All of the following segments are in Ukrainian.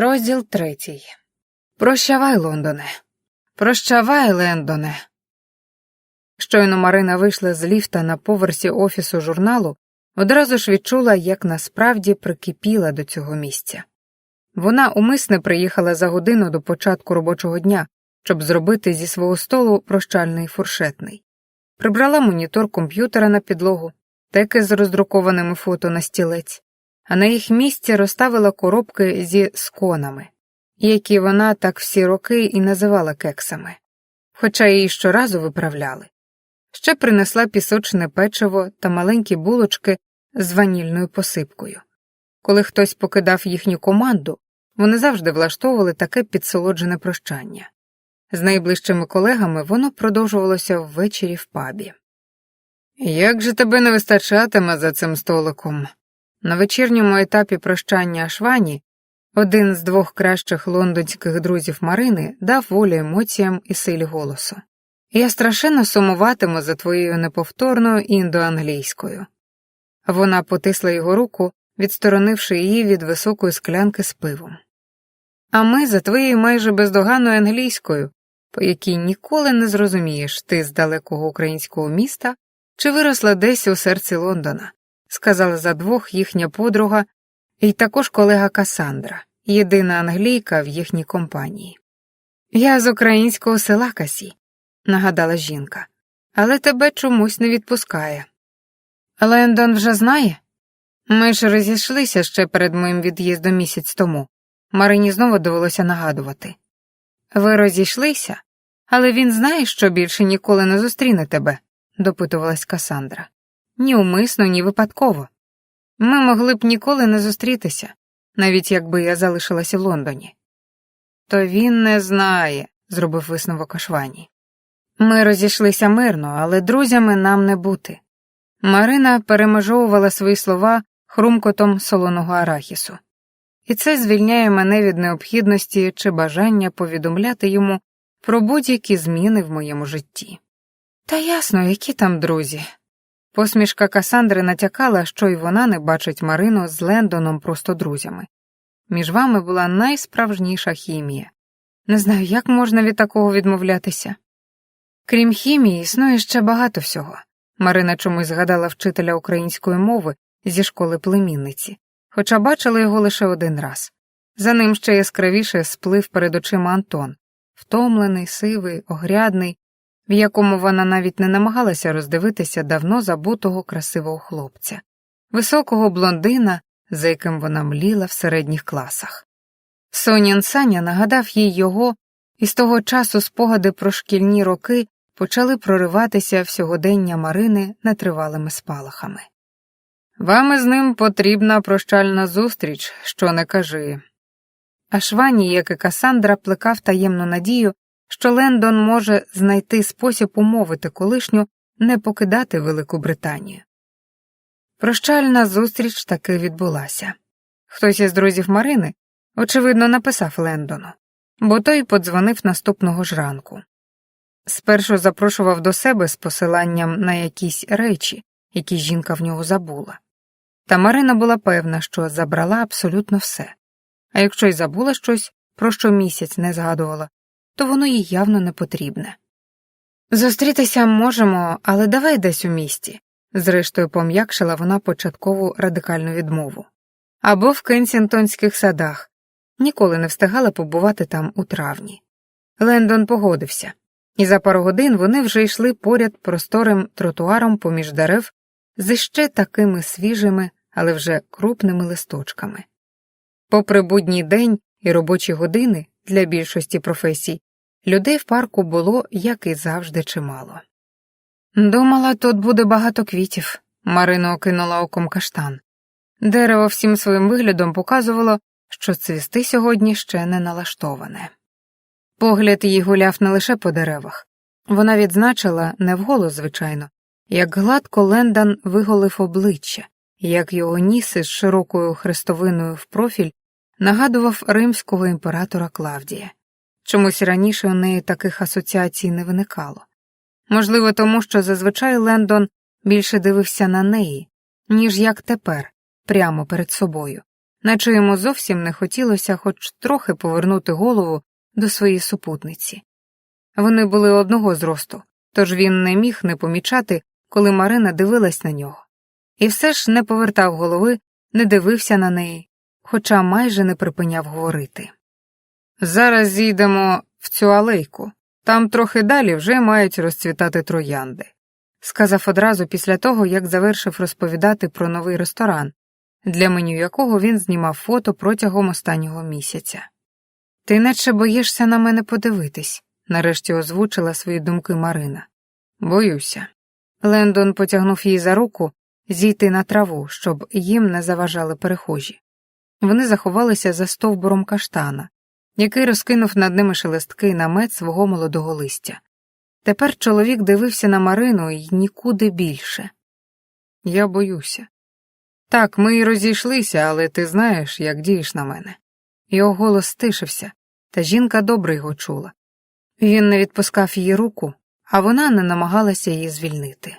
Розділ третій. Прощавай, Лондоне. Прощавай, Лендоне. Щойно Марина вийшла з ліфта на поверсі офісу журналу, одразу ж відчула, як насправді прикипіла до цього місця. Вона умисне приїхала за годину до початку робочого дня, щоб зробити зі свого столу прощальний фуршетний. Прибрала монітор комп'ютера на підлогу, теки з роздрукованими фото на стілець, а на їх місці розставила коробки зі сконами, які вона так всі роки і називала кексами, хоча її щоразу виправляли. Ще принесла пісочне печиво та маленькі булочки з ванільною посипкою. Коли хтось покидав їхню команду, вони завжди влаштовували таке підсолоджене прощання. З найближчими колегами воно продовжувалося ввечері в пабі. Як же тебе не вистачатиме за цим столиком? На вечірньому етапі прощання Швані один з двох кращих лондонських друзів Марини дав волю емоціям і силі голосу. Я страшенно сумуватиму за твоєю неповторною індоанглійською. Вона потисла його руку, відсторонивши її від високої склянки з пивом. А ми за твоєю майже бездоганною англійською, по якій ніколи не зрозумієш ти з далекого українського міста чи виросла десь у серці Лондона, сказала за двох їхня подруга і також колега Касандра, єдина англійка в їхній компанії. Я з українського села Касі, нагадала жінка, але тебе чомусь не відпускає. Лендон вже знає? Ми ж розійшлися ще перед моїм від'їздом місяць тому. Марині знову довелося нагадувати. Ви розійшлися, але він знає, що більше ніколи не зустріне тебе, допитувалась Касандра. Ні умисно, ні випадково. Ми могли б ніколи не зустрітися, навіть якби я залишилася в Лондоні. То він не знає, зробив висновок Ашвані. Ми розійшлися мирно, але друзями нам не бути. Марина перемежовувала свої слова хрумкотом солоного арахісу, і це звільняє мене від необхідності чи бажання повідомляти йому про будь-які зміни в моєму житті. Та ясно, які там друзі. Посмішка Касандри натякала, що й вона не бачить Марину з Лендоном просто друзями. Між вами була найсправжніша хімія. Не знаю, як можна від такого відмовлятися. Крім хімії, існує ще багато всього. Марина чомусь згадала вчителя української мови зі школи племінниці, хоча бачила його лише один раз. За ним ще яскравіше сплив перед очима Антон, втомлений, сивий, огрядний, в якому вона навіть не намагалася роздивитися давно забутого красивого хлопця, високого блондина, за яким вона мліла в середніх класах. Сонін Саня нагадав їй його, і з того часу спогади про шкільні роки почали прориватися в сьогодення Марини нетривалими спалахами. Вам із ним потрібна прощальна зустріч, що не кажи. А Швані, як і Касандра, плекав таємну надію, що Лендон може знайти спосіб умовити колишню не покидати Велику Британію. Прощальна зустріч таки відбулася. Хтось із друзів Марини, очевидно, написав Лендону, бо той подзвонив наступного ж ранку. Спершу запрошував до себе з посиланням на якісь речі, які жінка в нього забула. Та Марина була певна, що забрала абсолютно все, а якщо й забула щось, про що місяць не згадувала, то воно їй явно не потрібне. Зустрітися можемо, але давай десь у місті, зрештою пом'якшила вона початкову радикальну відмову. Або в Кенсінгтонських садах, ніколи не встигала побувати там у травні. Лендон погодився, і за пару годин вони вже йшли поряд просторим тротуаром поміж дерев з ще такими свіжими, але вже крупними листочками. Попри будній день і робочі години для більшості професій, людей в парку було, як і завжди, чимало. Думала, тут буде багато квітів, Марина окинула оком каштан. Дерево всім своїм виглядом показувало, що цвісти сьогодні ще не налаштоване. Погляд її гуляв не лише по деревах, вона відзначила, не вголос, звичайно, як гладко Лендан виголив обличчя, як його ніс із широкою хрестовиною в профіль нагадував римського імператора Клавдія. Чомусь раніше у неї таких асоціацій не виникало. Можливо, тому що зазвичай Лендон більше дивився на неї, ніж як тепер, прямо перед собою, наче йому зовсім не хотілося хоч трохи повернути голову до своєї супутниці. Вони були одного зросту, тож він не міг не помічати, коли Марина дивилась на нього. І все ж не повертав голови, не дивився на неї, хоча майже не припиняв говорити. Зараз зійдемо в цю алейку, там трохи далі вже мають розцвітати троянди, сказав одразу після того, як завершив розповідати про новий ресторан, для меню якого він знімав фото протягом останнього місяця. Ти наче боїшся на мене подивитись, нарешті озвучила свої думки Марина. Боюся. Лендон потягнув її за руку зійти на траву, щоб їм не заважали перехожі. Вони заховалися за стовбуром каштана, який розкинув над ними шелестки намет свого молодого листя. Тепер чоловік дивився на Марину і нікуди більше. Я боюся. Так, ми й розійшлися, але ти знаєш, як дієш на мене. Його голос стишився, та жінка добре його чула. Він не відпускав її руку, а вона не намагалася її звільнити.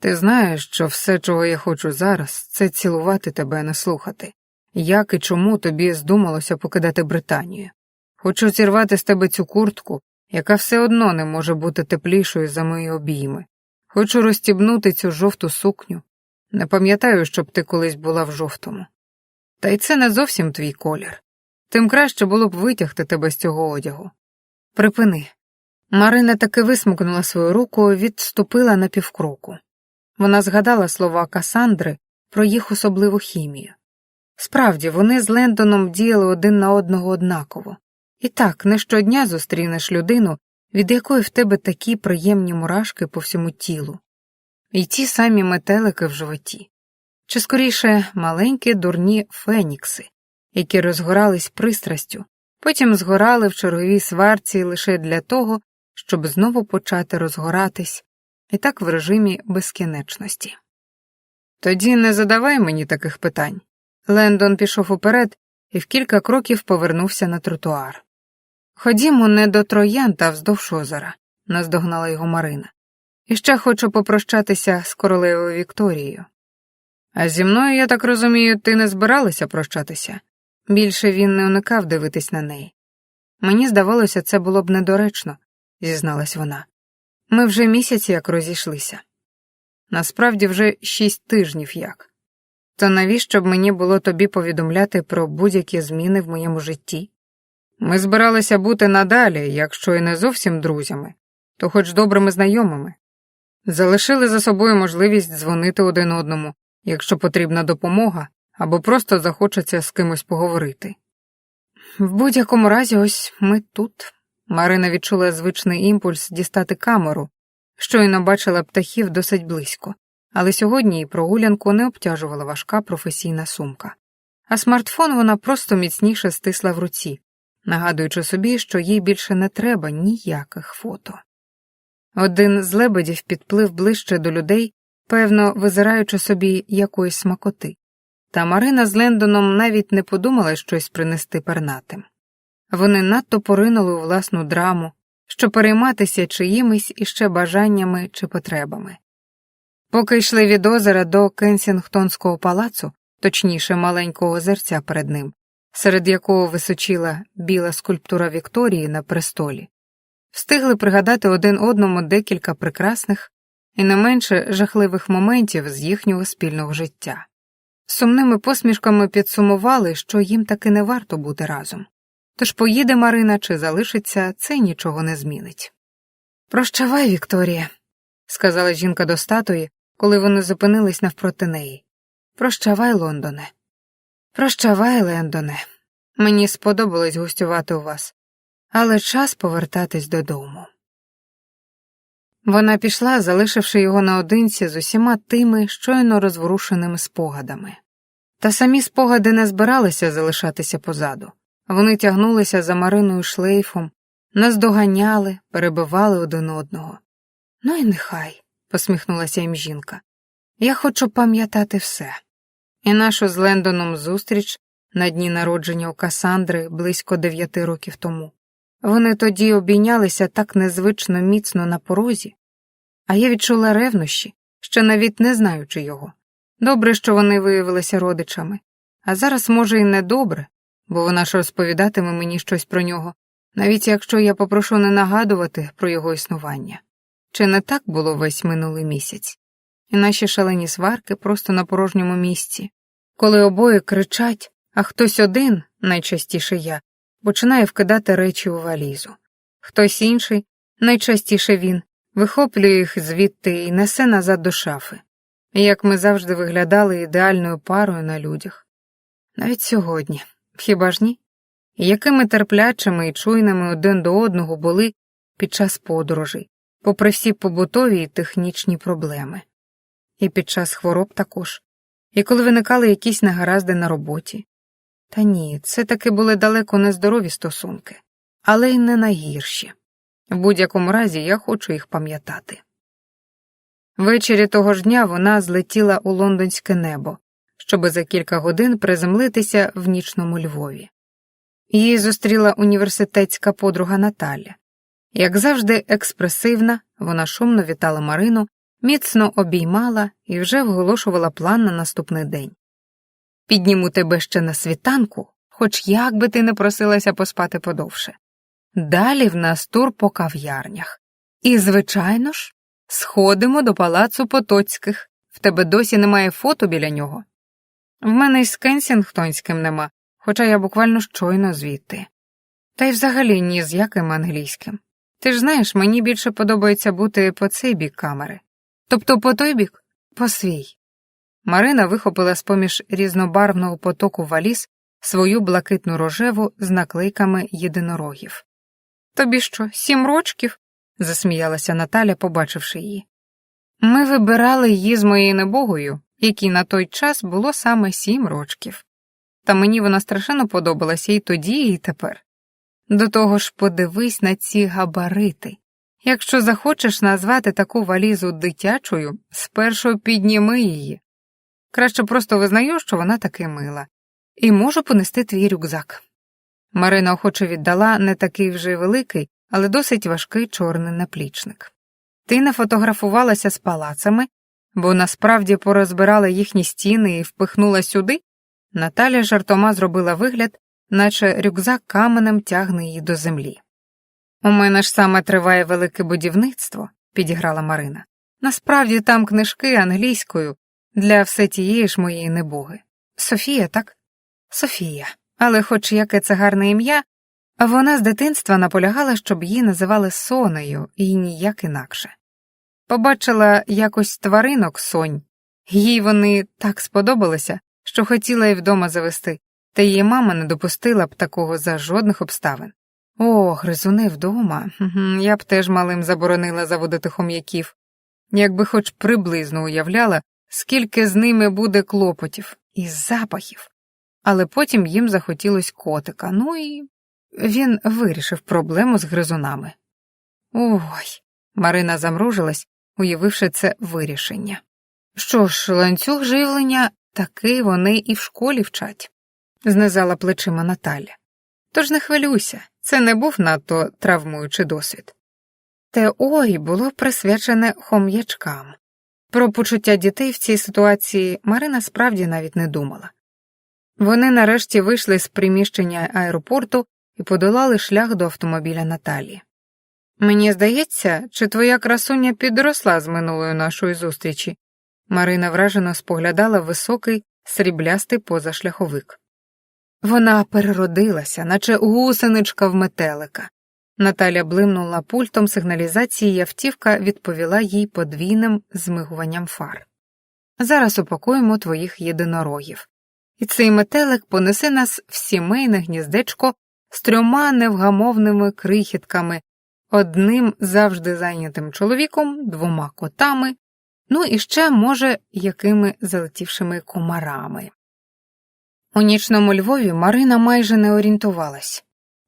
Ти знаєш, що все, чого я хочу зараз, це цілувати тебе, не слухати. Як і чому тобі здумалося покидати Британію? Хочу зірвати з тебе цю куртку, яка все одно не може бути теплішою за мої обійми. Хочу розстібнути цю жовту сукню. Не пам'ятаю, щоб ти колись була в жовтому. Та й це не зовсім твій колір. Тим краще було б витягти тебе з цього одягу. Припини. Марина таки висмикнула свою руку і відступила на півкроку. Вона згадала слова Касандри про їх особливу хімію. Справді, вони з Лендоном діяли один на одного однаково. І так, не щодня зустрінеш людину, від якої в тебе такі приємні мурашки по всьому тілу, і ті самі метелики в животі, чи скоріше маленькі дурні фенікси, які розгорались пристрастю, потім згорали в черговій сварці лише для того, щоб знову почати розгоратись, і так в режимі безкінечності. Тоді не задавай мені таких питань. Лендон пішов уперед і в кілька кроків повернувся на тротуар. Ходімо не до троян та вздовж озера, наздогнала його Марина. І ще хочу попрощатися з королевою Вікторією. А зі мною, я так розумію, ти не збиралася прощатися. Більше він не уникав дивитись на неї. Мені здавалося, це було б недоречно, зізналась вона. Ми вже місяць як розійшлися. Насправді вже шість тижнів як. То навіщо б мені було тобі повідомляти про будь-які зміни в моєму житті? Ми збиралися бути надалі, якщо і не зовсім друзями, то хоч добрими знайомими. Залишили за собою можливість дзвонити один одному, якщо потрібна допомога, або просто захочеться з кимось поговорити. В будь-якому разі, ось ми тут. Марина відчула звичний імпульс дістати камеру, щойно бачила птахів досить близько, але сьогодні її прогулянку не обтяжувала важка професійна сумка, а смартфон вона просто міцніше стисла в руці, нагадуючи собі, що їй більше не треба ніяких фото. Один з лебедів підплив ближче до людей, певно, визираючи собі якоїсь смакоти, та Марина з Лендоном навіть не подумала щось принести пернатим. Вони надто поринули у власну драму, щоб перейматися чиїмись іще бажаннями чи потребами. Поки йшли від озера до Кенсінгтонського палацу, точніше маленького озерця перед ним, серед якого височила біла скульптура Вікторії на престолі, встигли пригадати один одному декілька прекрасних і не менше жахливих моментів з їхнього спільного життя. Сумними посмішками підсумували, що їм таки не варто бути разом. Тож поїде Марина чи залишиться, це нічого не змінить. Прощавай, Вікторія, сказала жінка до статуї, коли вони зупинились навпроти неї. Прощавай, Лондоне. Прощавай, Лендоне. Мені сподобалось гостювати у вас, але час повертатись додому. Вона пішла, залишивши його наодинці з усіма тими щойно розворушеними спогадами. Та самі спогади не збиралися залишатися позаду. Вони тягнулися за Мариною шлейфом, наздоганяли, перебивали один одного. Ну і нехай, посміхнулася їм жінка. Я хочу пам'ятати все. І нашу з Лендоном зустріч на дні народження у Касандри близько дев'яти років тому. Вони тоді обійнялися так незвично міцно на порозі, а я відчула ревнощі, ще навіть не знаючи його. Добре, що вони виявилися родичами. а зараз, може, і недобре, бо вона ж розповідатиме мені щось про нього, навіть якщо я попрошу не нагадувати про його існування. Чи не так було весь минулий місяць? І наші шалені сварки просто на порожньому місці, коли обоє кричать, а хтось один, найчастіше я, починає вкидати речі у валізу. Хтось інший, найчастіше він, вихоплює їх звідти і несе назад до шафи. Як ми завжди виглядали ідеальною парою на людях. Навіть сьогодні, хіба ж ні? Якими терплячими і чуйними один до одного були під час подорожей, попри всі побутові і технічні проблеми, і під час хвороб також, і коли виникали якісь негаразди на роботі. Та ні, це таки були далеко не здорові стосунки, але й не найгірші. В будь-якому разі я хочу їх пам'ятати. Ввечері того ж дня вона злетіла у лондонське небо, щоби за кілька годин приземлитися в нічному Львові. Її зустріла університетська подруга Наталя. Як завжди, експресивна, вона шумно вітала Марину, міцно обіймала і вже вголошувала план на наступний день. Підніму тебе ще на світанку, хоч як би ти не просилася поспати подовше. Далі в нас тур по кав'ярнях. І, звичайно ж, сходимо до палацу Потоцьких. В тебе досі немає фото біля нього. В мене й з Кенсінгтонським нема, хоча я буквально щойно звідти. Та й взагалі ні з яким англійським. Ти ж знаєш, мені більше подобається бути по цей бік камери. Тобто по той бік, по свій. Марина вихопила з поміж різнобарвного потоку валіз свою блакитну рожеву з наклейками єдинорогів. Тобі що, сім рочків? засміялася Наталя, побачивши її. Ми вибирали її з моєю небогою, якій на той час було саме сім рочків. Та мені вона страшенно подобалася і тоді, і тепер. До того ж, подивись на ці габарити. Якщо захочеш назвати таку валізу дитячою, спершу підніми її. Краще просто визнаю, що вона таки мила, і можу понести твій рюкзак. Марина охоче віддала не такий вже великий, але досить важкий чорний наплічник. Ти не фотографувалася з палацами, бо насправді порозбирала їхні стіни і впихнула сюди. Наталя жартома зробила вигляд, наче рюкзак каменем тягне її до землі. У мене ж саме триває велике будівництво, підіграла Марина. Насправді там книжки англійською для все тієї ж моєї небоги. Софія, так? Софія. Але, хоч яке це гарне ім'я, вона з дитинства наполягала, щоб її називали Сонею і ніяк інакше. Побачила якось тваринок сонь, їй вони так сподобалися, що хотіла й вдома завести, та її мама не допустила б такого за жодних обставин. О, гризуни вдома. Я б теж малим заборонила заводити хом'яків, якби хоч приблизно уявляла, скільки з ними буде клопотів і запахів. Але потім їм захотілось котика, ну і він вирішив проблему з гризунами. Ой, Марина замружилась, уявивши це вирішення. Що ж, ланцюг живлення таки вони і в школі вчать, знизала плечима Наталя. Тож не хвилюйся, це не був надто травмуючий досвід. Те ой було присвячене хом'ячкам. Про почуття дітей в цій ситуації Марина справді навіть не думала. Вони нарешті вийшли з приміщення аеропорту і подолали шлях до автомобіля Наталі. Мені здається, чи твоя красуня підросла з минулої нашої зустрічі. Марина вражено споглядала високий, сріблястий позашляховик. Вона переродилася, наче гусеничка в метелика. Наталя блимнула пультом сигналізації, і автівка відповіла їй подвійним змигуванням фар. Зараз упакуємо твоїх єдинорогів. І цей метелик понесе нас в сімейне гніздечко з трьома невгамовними крихітками, одним завжди зайнятим чоловіком, двома котами, ну і ще, може, якими залетівшими комарами. У нічному Львові Марина майже не орієнтувалась.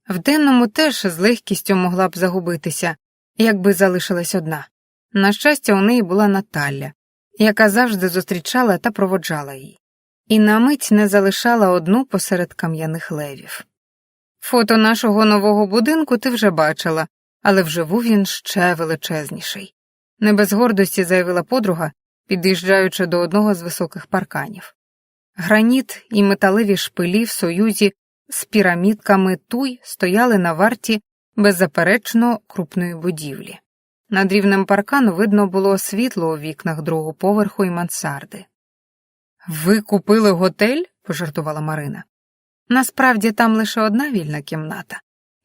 В денному теж з легкістю могла б загубитися, якби залишилась одна. На щастя, у неї була Наталя, яка завжди зустрічала та проводжала її, і на мить не залишала одну посеред кам'яних левів. Фото нашого нового будинку ти вже бачила, але вживу він ще величезніший. Не без гордості заявила подруга, під'їжджаючи до одного з високих парканів. Граніт і металеві шпилі в союзі з пірамідками туй стояли на варті беззаперечно крупної будівлі. Над рівнем паркану видно було світло у вікнах другого поверху і мансарди. Ви купили готель? пожартувала Марина. Насправді там лише одна вільна кімната,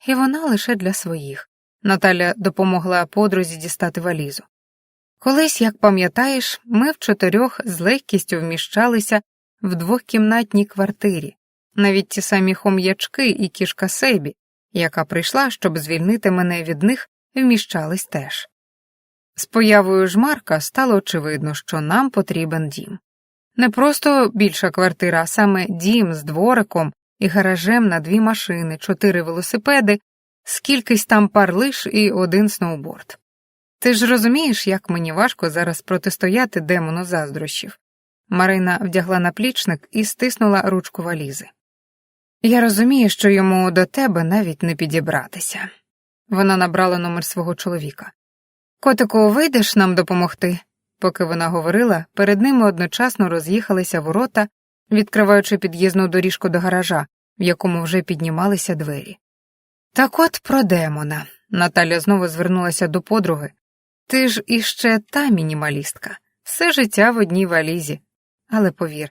і вона лише для своїх. Наталя допомогла подрузі дістати валізу. Колись, як пам'ятаєш, ми в чотирьох з легкістю вміщалися в двохкімнатній квартирі, навіть ті самі хом'ячки і кішка Себі, яка прийшла, щоб звільнити мене від них, вміщались теж. З появою жмарка стало очевидно, що нам потрібен дім. Не просто більша квартира, а саме дім з двориком і гаражем на дві машини, чотири велосипеди, скількись там пар лиш і один сноуборд. Ти ж розумієш, як мені важко зараз протистояти демону заздрощів. Марина вдягла наплічник і стиснула ручку валізи. Я розумію, що йому до тебе навіть не підібратися. Вона набрала номер свого чоловіка. Котику, вийдеш нам допомогти? Поки вона говорила, перед ними одночасно роз'їхалися ворота, відкриваючи під'їзну доріжку до гаража, в якому вже піднімалися двері. Так от про демона. Наталя знову звернулася до подруги. Ти ж іще та мінімалістка, все життя в одній валізі. Але повір,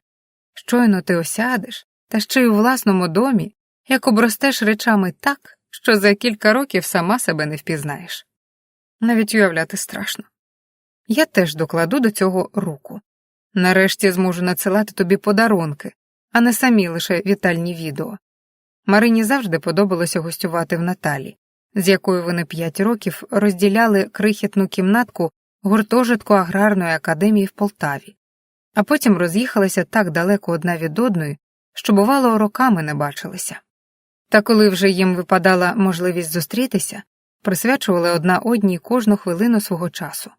щойно ти осядеш, та ще й у власному домі, як обростеш речами так, що за кілька років сама себе не впізнаєш. Навіть уявляти страшно. Я теж докладу до цього руку. Нарешті зможу надсилати тобі подарунки, а не самі лише вітальні відео. Марині завжди подобалося гостювати в Наталі, з якою вони п'ять років розділяли крихітну кімнатку гуртожитку аграрної академії в Полтаві, а потім роз'їхалися так далеко одна від одної, що, бувало, роками не бачилися. Та коли вже їм випадала можливість зустрітися, присвячували одна одній кожну хвилину свого часу.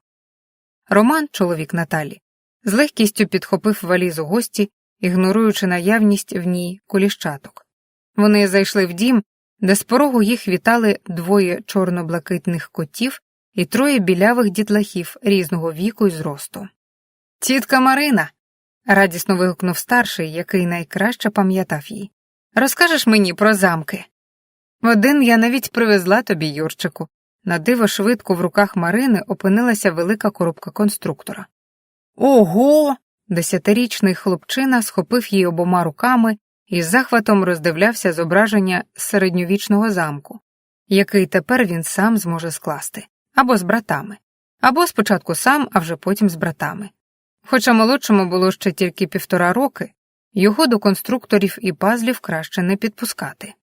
Роман, чоловік Наталі, з легкістю підхопив валізу гості, ігноруючи наявність в ній коліщаток. Вони зайшли в дім, де з порогу їх вітали двоє чорно-блакитних котів і троє білявих дітлахів різного віку і зросту. Тітка Марина. Радісно вигукнув старший, який найкраще пам'ятав її. Розкажеш мені про замки? Один я навіть привезла тобі, Юрчику. На диво швидко в руках Марини опинилася велика коробка конструктора. Ого. Десятирічний хлопчина схопив її обома руками і з захватом роздивлявся зображення середньовічного замку, який тепер він сам зможе скласти, або з братами, або спочатку сам, а вже потім з братами. Хоча молодшому було ще тільки півтора роки, його до конструкторів і пазлів краще не підпускати.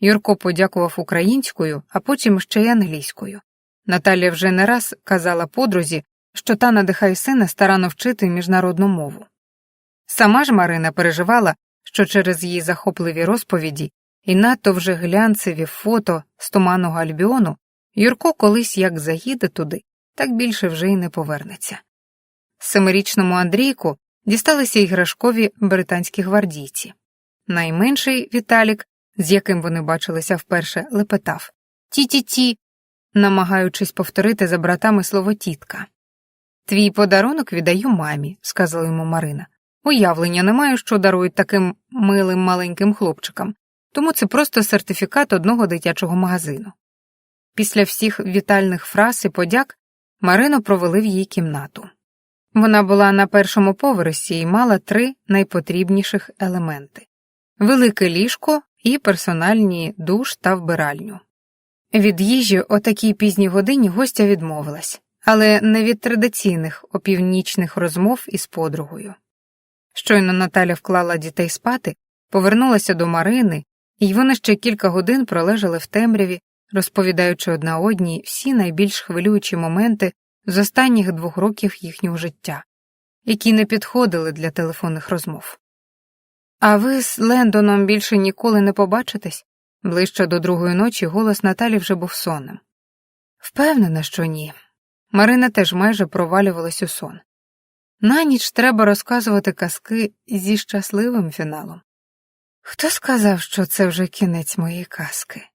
Юрко подякував українською, а потім ще й англійською. Наталія вже не раз казала подрузі, що та надихає сина старано вчити міжнародну мову. Сама ж Марина переживала, що через її захопливі розповіді і надто вже глянцеві фото з туманного альбіону Юрко колись як заїде туди, так більше вже й не повернеться. Семирічному Андрійку дісталися іграшкові британські гвардійці. Найменший Віталік, з яким вони бачилися вперше, лепетав Ті-ті-ті, намагаючись повторити за братами слово тітка. Твій подарунок віддаю мамі, сказала йому Марина. Уявлення не маю, що дарують таким милим маленьким хлопчикам, тому це просто сертифікат одного дитячого магазину. Після всіх вітальних фраз і подяк Марину провели в її кімнату. Вона була на першому поверсі і мала три найпотрібніших елементи велике ліжко і персональні душ та вбиральню. Від їжі о такій пізній годині гостя відмовилась, але не від традиційних опівнічних розмов із подругою. Щойно Наталя вклала дітей спати, повернулася до Марини, і вони ще кілька годин пролежали в темряві, розповідаючи одна одній всі найбільш хвилюючі моменти з останніх двох років їхнього життя, які не підходили для телефонних розмов. А ви з Лендоном більше ніколи не побачитесь? Ближче до другої ночі голос Наталі вже був сонним. Впевнена, що ні. Марина теж майже провалювалась у сон. На ніч треба розказувати казки зі щасливим фіналом. Хто сказав, що це вже кінець моєї казки?